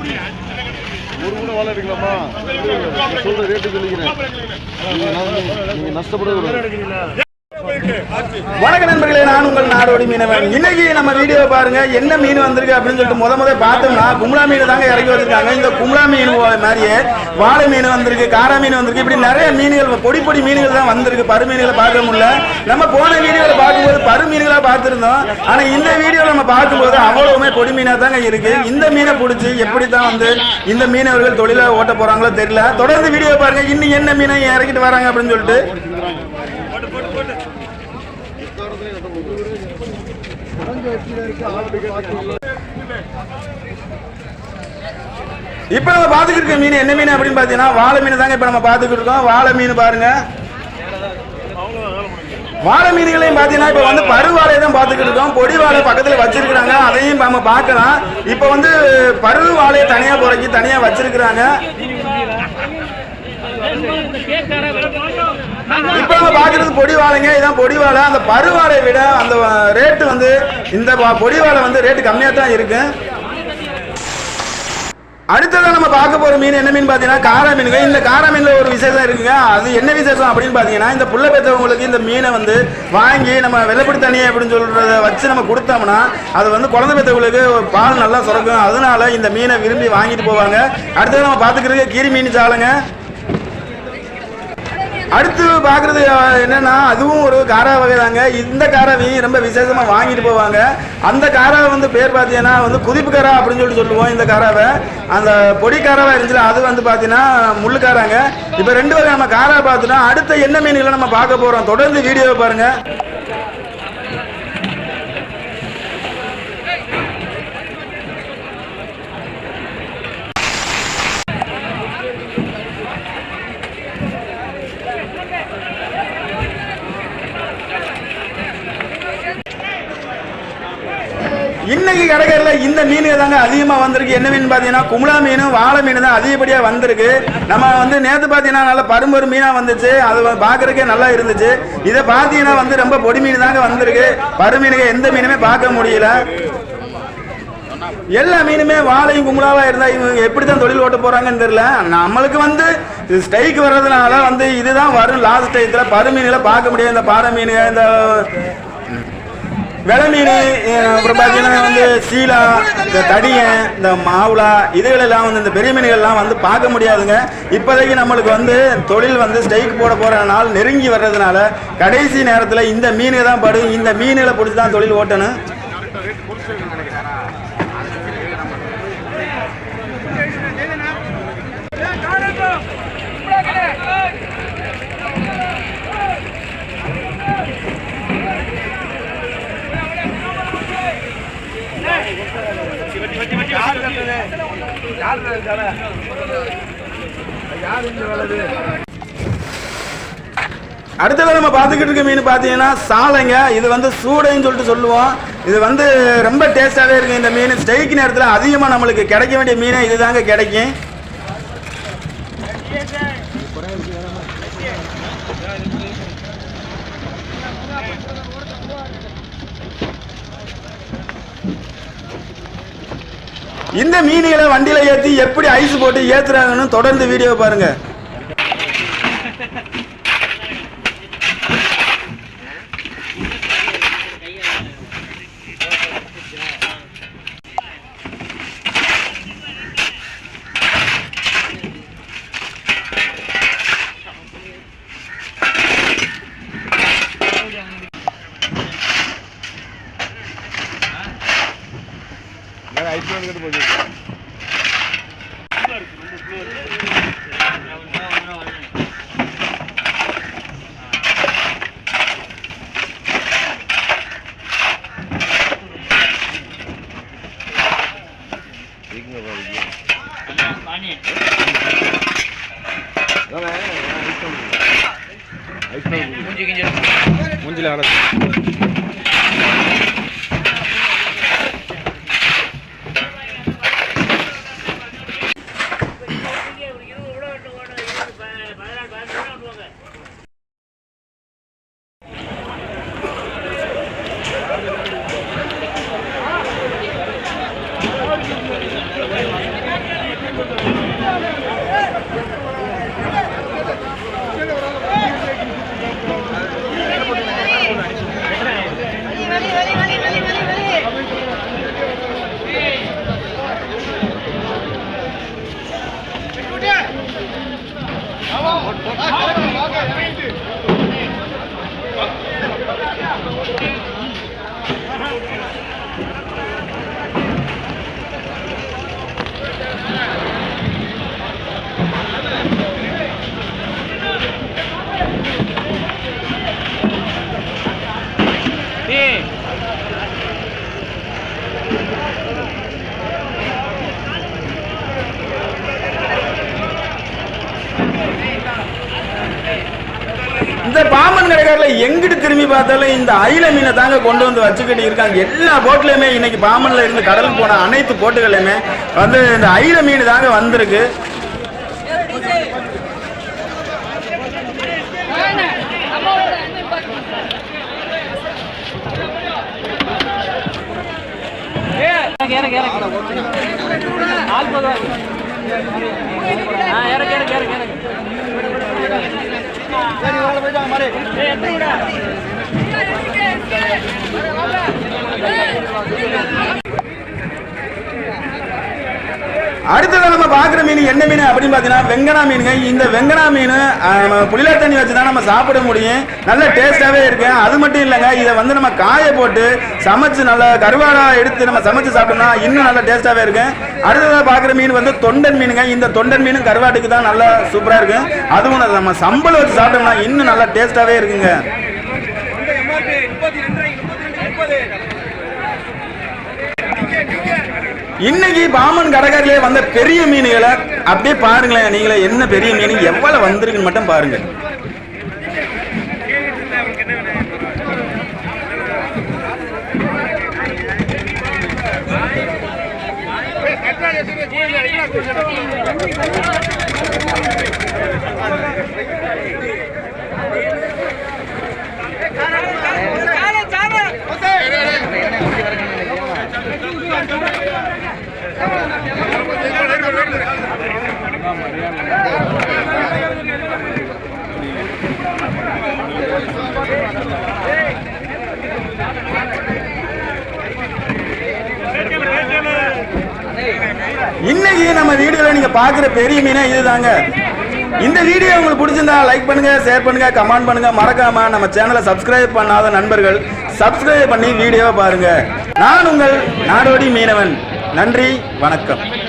ஒரு கூட வாழை எடுக்கலாமா? சொல்ற ரேட்டு சொல்லிக்கிறேன். நீங்க நஷ்ட- நஷ்டப்பட வணக்க நண்பர்களே நான் உங்கள் நாடோடி மீனவன். இன்னைக்கு நம்ம வீடியோ பாருங்க. என்ன மீன் வந்திருக்கு அப்படின்னு சொல்லிட்டு முத முத பார்த்தோம்னா கும்ளா மீன் தாங்க இறக்கி வச்சிருக்காங்க. இந்த கும்ளா மீன் மாதிரியே வாழை மீன் வந்திருக்கு காரா மீன் வந்திருக்கு. இப்படி நிறைய மீன்கள் பொடி பொடி மீன்கள் தான் வந்திருக்கு. பரு மீன்களை பார்க்க முடியல. நம்ம போன வீடியோவில் பார்க்கும்போது பரு மீன்களாக பார்த்துருந்தோம். ஆனால் இந்த வீடியோ நம்ம பார்க்கும்போது அவ்வளவுமே பொடி மீனாக தாங்க இருக்கு. இந்த மீனை பிடிச்சி எப்படி தான் வந்து இந்த மீனவர்கள் தொழிலை ஓட்ட போறாங்களோ தெரியல. தொடர்ந்து வீடியோ பாருங்க. இன்னும் என்ன மீனை இறக்கிட்டு வராங்க அப்படின்னு சொல்லிட்டு இப்ப நம்ம பாத்துக்கிட்டு இருக்க மீன் என்ன மீன் அப்படின்னு பாத்தீங்கன்னா வாழை மீன் தாங்க இப்ப நம்ம பாத்துக்கிட்டு இருக்கோம். வாழை மீன் பாருங்க. வாழை மீன்களையும் பாத்தீங்கன்னா இப்ப வந்து பருவாழை தான் பாத்துக்கிட்டு இருக்கோம். பொடி வாழை பக்கத்துல வச்சிருக்கிறாங்க. அதையும் நம்ம பார்க்கலாம். இப்ப வந்து பருவு வாழையை தனியா புறக்கி தனியா வச்சிருக்கிறாங்க. இப்ப நம்ம பாக்குறது பொடி வாழைங்க இதான் பொடி வாழை. அந்த பருவாழை விட அந்த ரேட்டு வந்து இந்த பொடி வாழை வந்து ரேட்டு கம்மியா தான் இருக்கு. அடுத்ததான் நம்ம பார்க்க போற மீன் என்ன மீன் பாத்தீங்கன்னா காரா மீனுங்க. இந்த காரா மீன்ல ஒரு விசேஷம் இருக்குங்க. அது என்ன விசேஷம் அப்படின்னு பாத்தீங்கன்னா இந்த புள்ள பெற்றவங்களுக்கு இந்த மீனை வந்து வாங்கி நம்ம வெள்ளப்படி தண்ணி அப்படின்னு சொல்றத வச்சு நம்ம கொடுத்தோம்னா அது வந்து குழந்தை பெற்றவங்களுக்கு பால் நல்லா சுரக்கும். அதனால இந்த மீனை விரும்பி வாங்கிட்டு போவாங்க. அடுத்தது நம்ம பார்த்துக்கிறது கீரி மீன் சாலைங்க அடுத்து பார்க்குறது என்னென்னா அதுவும் ஒரு காரா வகை தாங்க இந்த காராவையும் ரொம்ப விசேஷமாக வாங்கிட்டு போவாங்க. அந்த காராவை வந்து பேர் பார்த்தீங்கன்னா வந்து குதிப்பு காரா அப்படின்னு சொல்லி சொல்லுவோம் இந்த காராவை. அந்த பொடி காராவாக இருந்துச்சுல அது வந்து பார்த்தீங்கன்னா முள்ளு காராங்க. இப்போ ரெண்டு வகை நம்ம காரா பார்த்துட்டோம் அடுத்த என்ன மீன்களை நம்ம பார்க்க போகிறோம் தொடர்ந்து வீடியோவை பாருங்கள் இன்னைக்கு இந்த மீன் தாங்க அதிகமா வந்திருக்கு. என்ன மீன் பாத்தீங்கன்னா குமுளா மீன் வாழை மீன் தான் அதிகப்படியா வந்திருக்கு. நம்ம வந்து நேற்று பாத்தீங்கன்னா நல்ல பரும்பரு மீனா வந்துச்சு. அது பார்க்குறக்கே பாக்குறதுக்கே நல்லா இருந்துச்சு. இதை பாத்தீங்கன்னா வந்து ரொம்ப பொடி மீன் தாங்க வந்திருக்கு. பருமீனுங்க எந்த மீனுமே பார்க்க முடியல. எல்லா மீனுமே வாழையும் கும்பலாவா இருந்தா இவங்க எப்படி தான் தொழில் ஓட்ட போறாங்கன்னு தெரியல. நம்மளுக்கு வந்து ஸ்டைக் வர்றதுனால வந்து இதுதான் வரும். லாஸ்ட் டைத்துல பரு பார்க்க முடியாது. இந்த பாறை மீன் இந்த வெலை மீன் அப்புறம் பார்த்தீங்கன்னா வந்து சீலா இந்த தடியன் இந்த மாவுலா இதுகளெல்லாம் வந்து இந்த பெரிய மீன்கள்லாம் வந்து பார்க்க முடியாதுங்க. இப்போதைக்கு நம்மளுக்கு வந்து தொழில் வந்து ஸ்ட்ரைக் போட போகிற நாள் நெருங்கி வர்றதுனால கடைசி நேரத்தில் இந்த மீனுக தான் படும் இந்த மீன்களை பிடிச்சி தான் தொழில் ஓட்டணும். அடுத்தது நம்ம பார்த்துக்கிட்டு இருக்க மீன் பார்த்தீங்கன்னா சாலைங்க. இது வந்து சூடைன்னு சொல்லிட்டு சொல்லுவோம். இது வந்து ரொம்ப டேஸ்டாகவே இருக்கு இந்த மீன். ஸ்டெய்க் நேரத்தில் அதிகமாக நம்மளுக்கு கிடைக்க வேண்டிய மீனே இதுதாங்க கிடைக்கும். இந்த மீன்களை வண்டியில ஏற்றி எப்படி ஐஸ் போட்டு ஏத்துறாங்கன்னு தொடர்ந்து வீடியோ பாருங்க. எடுத்துட்டு போச்சு மூஞ்சில Seven. இந்த பாம்பன் கடைக்காரில் எங்கிட்டு திரும்பி பார்த்தாலும் இந்த அயில மீனை தாங்க கொண்டு வந்து வச்சுக்கிட்டு இருக்காங்க. எல்லா போட்லையுமே இன்னைக்கு பாம்பனில் இருந்து கடலுக்கு போன அனைத்து போட்டுகளையுமே வந்து இந்த அயில மீன் தாங்க வந்திருக்கு. இறக்கு இறக்கு நாற்பது ஆ இறக்கு இறக்கு இறக்கு. இறக்கு ஏய், எத்தனை விடா? அடுத்தது நம்ம பார்க்குற மீன் என்ன மீன் அப்படின்னு பார்த்தீங்கன்னா வெங்கனா மீனுங்க. இந்த வெங்கனா மீன் நம்ம புளிலா தண்ணி வச்சு தான் நம்ம சாப்பிட முடியும். நல்ல டேஸ்ட்டாகவே இருக்கு. அது மட்டும் இல்லைங்க இதை வந்து நம்ம காய போட்டு சமைச்சு நல்லா கருவாடா எடுத்து நம்ம சமைச்சு சாப்பிட்டோம்னா இன்னும் நல்லா டேஸ்ட்டாகவே இருக்கு. அடுத்ததாக பார்க்குற மீன் வந்து தொண்டன் மீனுங்க. இந்த தொண்டன் மீனும் கருவாட்டுக்கு தான் நல்லா சூப்பராக இருக்கு. அதுவும் நம்ம சம்பளம் வச்சு சாப்பிட்டோம்னா இன்னும் நல்லா டேஸ்ட்டாகவே இருக்குங்க. இன்னைக்கு பாமன் கடற்கரையிலே வந்த பெரிய மீன்களை அப்படியே பாருங்களேன் நீங்களே என்ன பெரிய மீன் எவ்வளவு வந்திருக்குன்னு மட்டும் பாருங்க. இன்னைக்கு நம்ம வீடியோல நீங்க பாக்குற பெரிய மீனே இதுதாங்க. இந்த வீடியோ உங்களுக்கு பிடிச்சிருந்தா லைக் பண்ணுங்க ஷேர் பண்ணுங்க கமெண்ட் பண்ணுங்க. மறக்காம நம்ம சேனலை சப்ஸ்கிரைப் பண்ணாத நண்பர்கள் சப்ஸ்கிரைப் பண்ணி வீடியோவை பாருங்க. நான் உங்கள் நாடோடி மீனவன். நன்றி வணக்கம்.